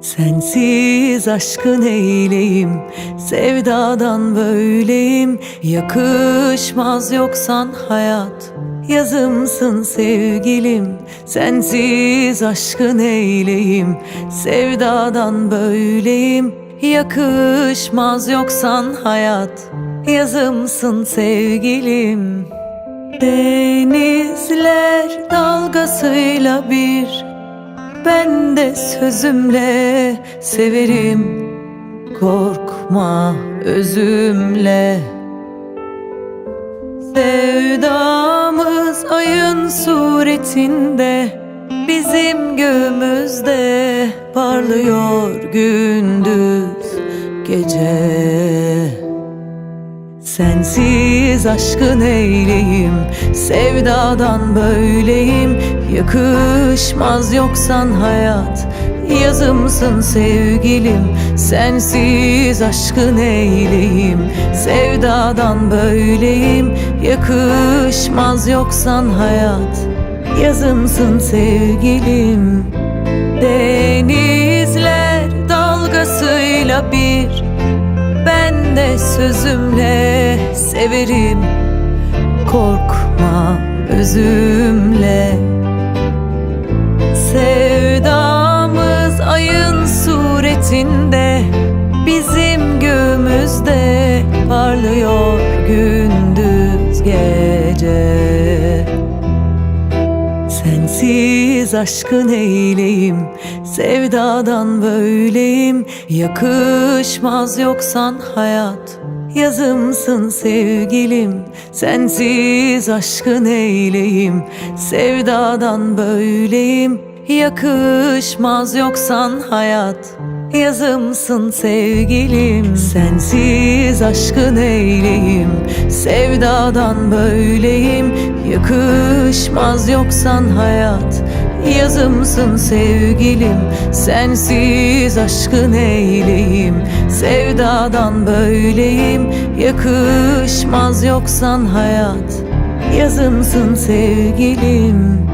Sensiz aşkı neyleyim Sevdadan böyleyim. Yakışmaz yoksan hayat Yazımsın sevgilim. Sensiz aşkı neyleyim Sevdadan böyleyim. Yakışmaz yoksan hayat Yazımsın sevgilim. Denizler dalgasıyla bir. Ben de sözümle severim. Korkma özümle. Sevdamız ayın suretinde Bizim göğümüzde parlıyor gündüz gece Sensiz aşkın eyleyim Sevdadan böyleyim. Yakışmaz yoksan hayat Yazımsın sevgilim. Sensiz aşkın eyleyim Sevdadan böyleyim. Yakışmaz yoksan hayat Yazımsın sevgilim. Denizler dalgasıyla bir ben de sözümle severim. Korkma özümle. Sevdamız ayın suretinde Bizim göğümüzde parlıyor gündüz gece Sensiz aşkın eyleyim Sevdadan böyleyim. Yakışmaz yoksan hayat Yazımsın sevgilim. Sensiz aşkın eyleyim Sevdadan böyleyim. Yakışmaz yoksan hayat Yazımsın sevgilim. Sensiz aşkın eyleyim Sevdadan böyleyim. Yakışmaz yoksan hayat Yazımsın sevgilim. Sensiz aşkın eyleyim. Sevdadan böyleyim. Yakışmaz yoksan hayat. Yazımsın sevgilim